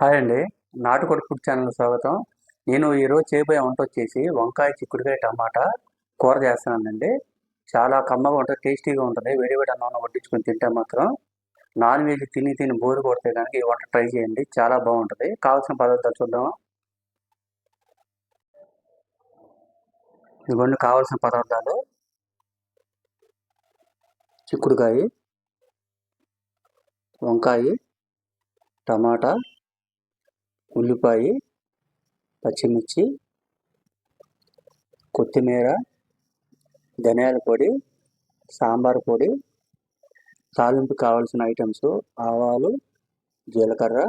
Hi అండి. నాటుకోడి food channel స్వాగతం. నేను ఈరోజు చేయబోయే వంట వచ్చేసి వంకాయ చిక్కుడుకాయ టమాటా కూర చేస్తానండి చాలా కమ్మగా ఉంటుంది టేస్టీగా ఉంటుంది. వేడి వేడి అన్నం వడ్డించుకొని తింటే మాత్రం నాన్ వెజ్ తిని తిని బోరు కొడితే కనుక ఈ వంట ట్రై చేయండి. చాలా బాగుంటుంది. కావాల్సిన పదార్థాలు చూద్దాం ఇదిగోండి కావాల్సిన పదార్థాలు. చిక్కుడుకాయ వంకాయ టమాటా ఉల్లిపాయ పచ్చిమిర్చి కొత్తిమీర ధనియాల పొడి సాంబార్ పొడి తాలింపు కావాల్సిన ఐటమ్స్ ఆవాలు జీలకర్ర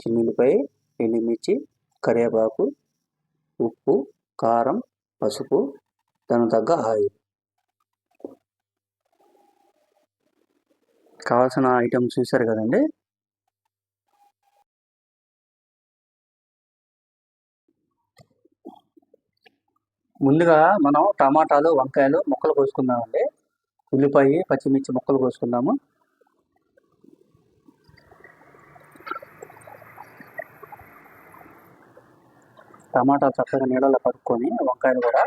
చిన్నులపాయ ఎండుమిర్చి కరివేపాకు ఉప్పు కారం పసుపు దాని తగ్గ ఆయిల్. కావాల్సిన ఐటమ్స్ చూసారు కదండి? ముందుగా మనం టమాటాలు వంకాయలు ముక్కలు కోసుకుందామండి. ఉల్లిపాయ పచ్చిమిర్చి ముక్కలు కోసుకుందాము. టమాటా చక్కగా నీళ్ళలో కడుక్కొని వంకాయలు కూడా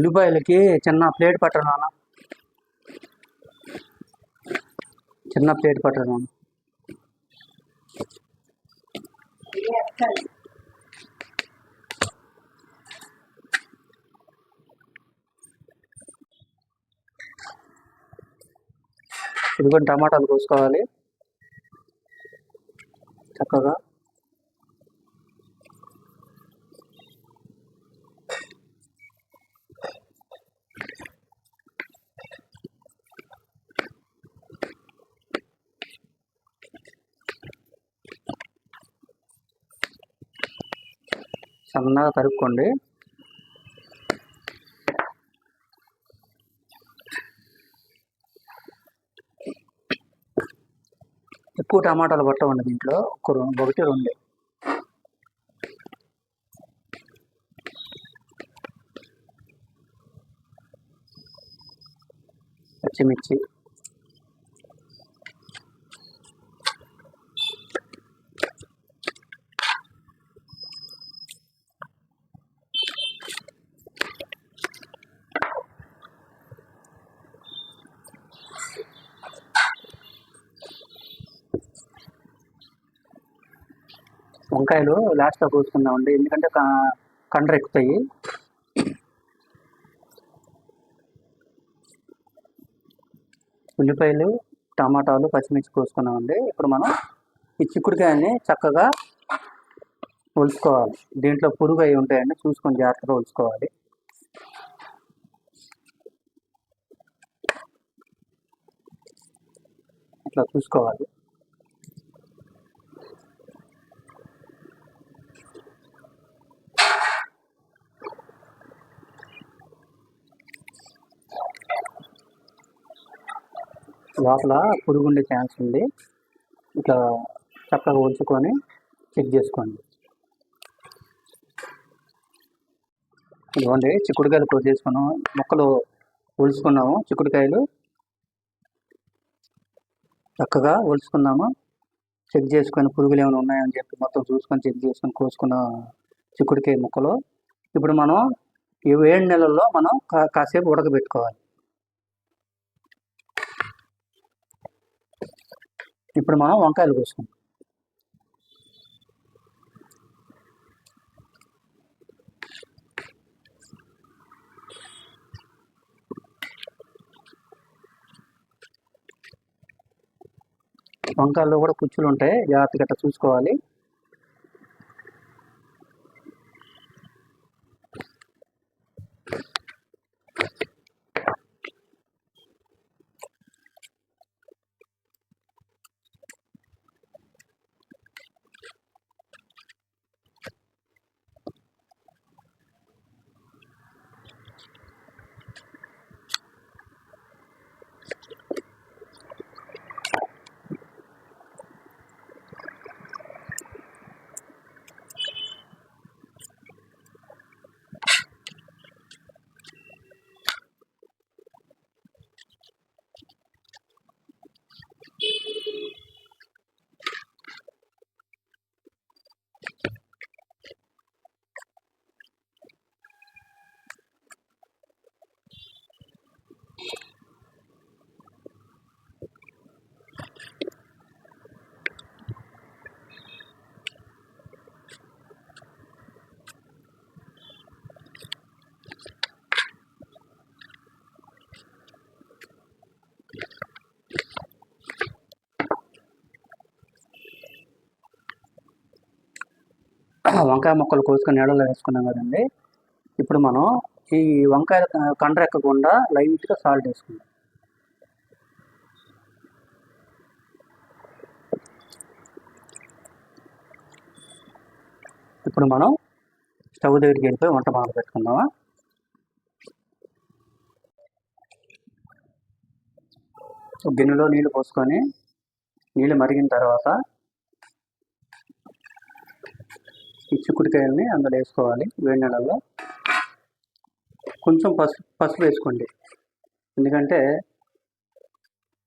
ఉల్లిపాయలకి చిన్న ప్లేట్ పట్టను నాన్న? చిన్న ప్లేట్ పట్టను ఇదిగోండి టమాటాలు కోసుకోవాలి. చక్కగా సన్నగా తరుక్కోండి ఎక్కువ టమాటాలు పట్టవండి దీంట్లో. ఒక రెండు ఒకటి రెండు. పచ్చిమిర్చి. వంకాయలు లాస్ట్లో కోసుకుందామండి. ఎందుకంటే కండ్ర ఎక్కుతాయి. ఉల్లిపాయలు టమాటాలు పచ్చిమిర్చి కోసుకున్నామండి ఇప్పుడు మనం ఈ చిక్కుడుకాయని చక్కగా ఒలుచుకోవాలి దీంట్లో పురుగు అయి ఉంటాయండి. చూసుకొని జాగ్రత్తగా ఒలుచుకోవాలి ఇట్లా చూసుకోవాలి. లోపల పురుగు ఉండే ఛాన్స్ ఉంది ఇట్లా చక్కగా ఉంచుకొని చెక్ చేసుకోండి. ఇదిగోండి చిక్కుడుకాయలు కూర చేసుకున్నాం. ముక్కలు ఒలుసుకున్నాము. చిక్కుడుకాయలు చక్కగా ఒలుసుకున్నాము. చెక్ చేసుకొని పురుగులు ఏమైనా ఉన్నాయని చెప్పి మొత్తం చూసుకొని చెక్ చేసుకొని కోసుకున్న చిక్కుడుకాయ ముక్కలు. ఇప్పుడు మనం ఈ ఏడు నెలల్లో మనం కాసేపు ఉడకబెట్టుకోవాలి. ఇప్పుడు మనం వంకాయలు కోసుకుందాం. వంకాయల్లో కూడా కుచ్చులు ఉంటాయి జాగ్రత్తగా గట్రా చూసుకోవాలి. వంకాయ ముక్కలు కోసుకొని నీడలో వేసుకున్నాం కదండి. ఇప్పుడు మనం ఈ వంకాయ కండ్ర ఎక్కకుండా లైట్గా సాల్ట్ వేసుకుందాం. ఇప్పుడు మనం స్టవ్ దగ్గరికి వెళ్ళిపోయి వంట మొదలు పెట్టుకుందామా? గిన్నెలో నీళ్ళు పోసుకొని నీళ్ళు మరిగిన తర్వాత ఈ చిక్కుడుకాయల్ని అందులో వేసుకోవాలి వేడి నీళ్ళల్లో. కొంచెం పసుపు పసుపు వేసుకోండి. ఎందుకంటే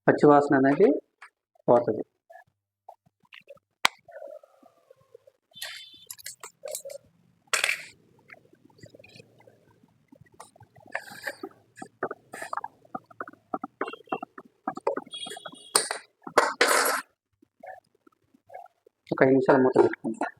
పచ్చివాసన అనేది పోతుంది. ఒక ఐదు నిమిషాలు మూత పెట్టుకుంటాం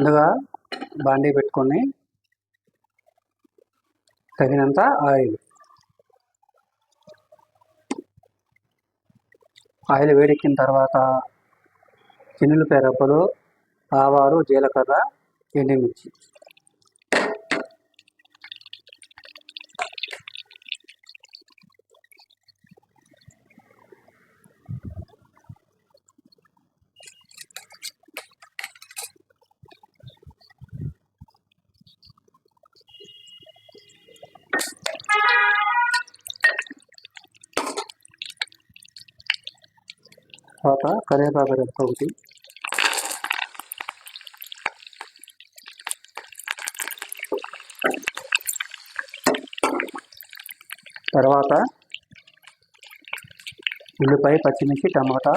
ముందుగా బాండీ పెట్టుకొని తగినంత ఆయిల్. ఆయిల్ వేడెక్కిన తర్వాత చిన్నులు రబ్బలు ఆవాలు జీలకర్ర ఎండుమిర్చి. తర్వాత కరివేపాకు రెక్క ఒకటి. తర్వాత ఉల్లిపాయ పచ్చిమిర్చి టమాటా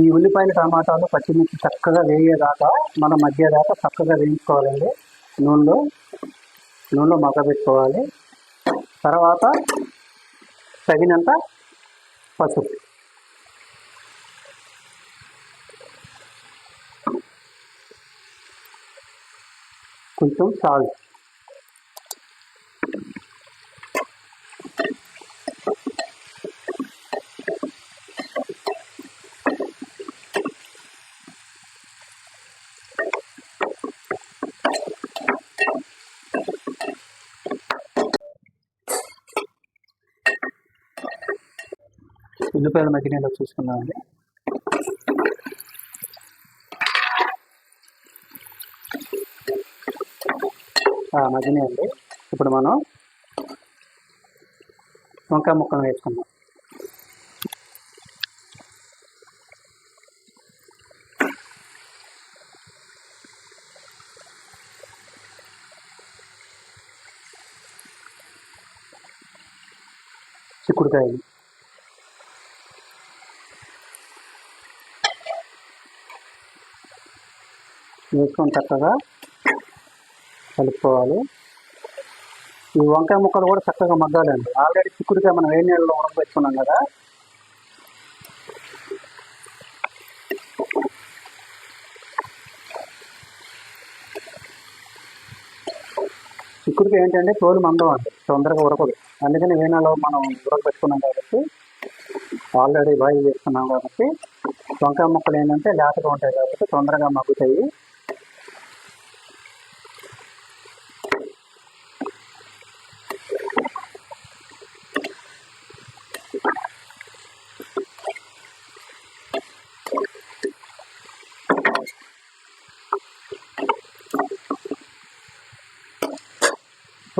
ఈ ఉల్లిపాయలు టమాటాలు పచ్చిమిర్చి చక్కగా వేయేదాకా మన మధ్య దాకా చక్కగా వేయించుకోవాలండి. నూనెలో నూనెలో మగ్గబెట్టుకోవాలి. తర్వాత తగినంత పసుపు. కొంచెం సాల్ట్. ఉల్లిపాయల మధ్యలో చూసుకుందామండి? మధ్యనే అండి. ఇప్పుడు మనం వంకాయ ముక్కలు వేసుకుందాం. చిక్కుడుకాయలు. వేసుకొని చక్కగా కలుపుకోవాలి. ఈ వంకాయ ముక్కలు కూడా చక్కగా మగ్గాలండి. ఆల్రెడీ చిక్కుడుకాయ మనం వేడి నీళ్ళలో ఉడకబెట్టుకున్నాం కదా. చిక్కుడుకాయ ఏంటంటే తోలు మందం అండి. తొందరగా ఉడకదు. అందుకని వేణలో మనం ఉడకబెట్టుకున్నాం కాబట్టి ఆల్రెడీ బాయిల్ చేసుకున్నాం కాబట్టి వంకాయ ముక్కలు ఏంటంటే లేతగా ఉంటాయి కాబట్టి తొందరగా మగ్గుతాయి.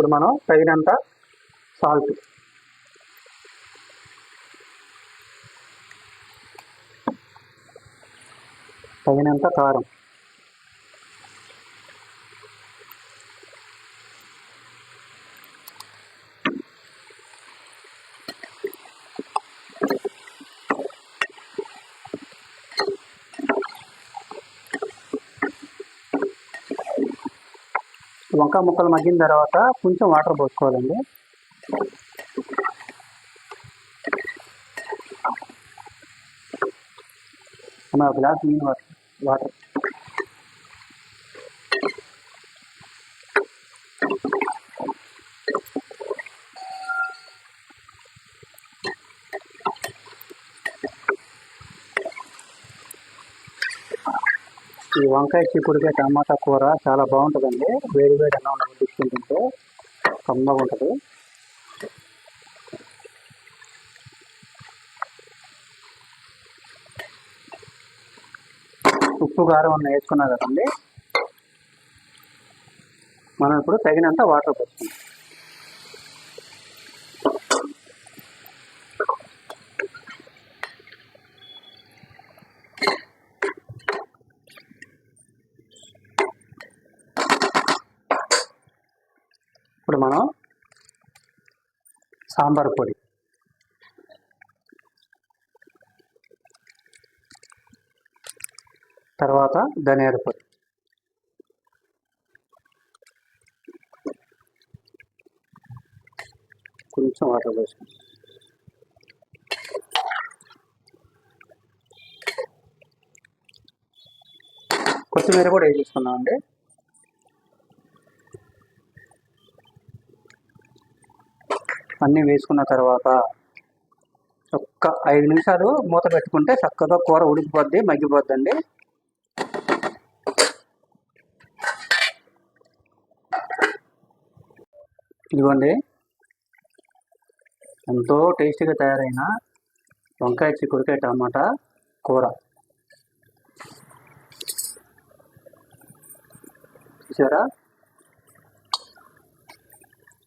ఇప్పుడు మనం తగినంత సాల్ట్ తగినంత కారం. వంకాయ ముక్కలు మగ్గిన తర్వాత కొంచెం వాటర్ పోసుకోవాలండి. ఒక గ్లాస్ మీన్ వాటర్ వాటర్ ఈ వంకాయ చిక్కుడుకాయ టమాటా కూర చాలా బాగుంటుందండి. వేడి వేడి అన్నం వడ్డించుకుంటుంటే కమ్మగా ఉంటుంది. ఉప్పు కారం అన్న వేసుకున్నా కదండి. మనం ఇప్పుడు తగినంత వాటర్ పోసుకుంటాం ఇప్పుడు మనం సాంబార్ పొడి. తర్వాత ధనియాల పొడి. కొంచెం వాటర్ వేసుకుంటాం కొత్తిమీర కూడా వేసేసుకున్నాం అన్నీ వేసుకున్న తర్వాత ఒక్క ఐదు నిమిషాలు మూత పెట్టుకుంటే చక్కగా కూర ఉడికిపోద్ది మగ్గిపోద్దండి. ఇదిగోండి. ఎంతో టేస్టీగా తయారైన వంకాయ చిక్కుడుకాయ టమాటా కూర. చూసారా?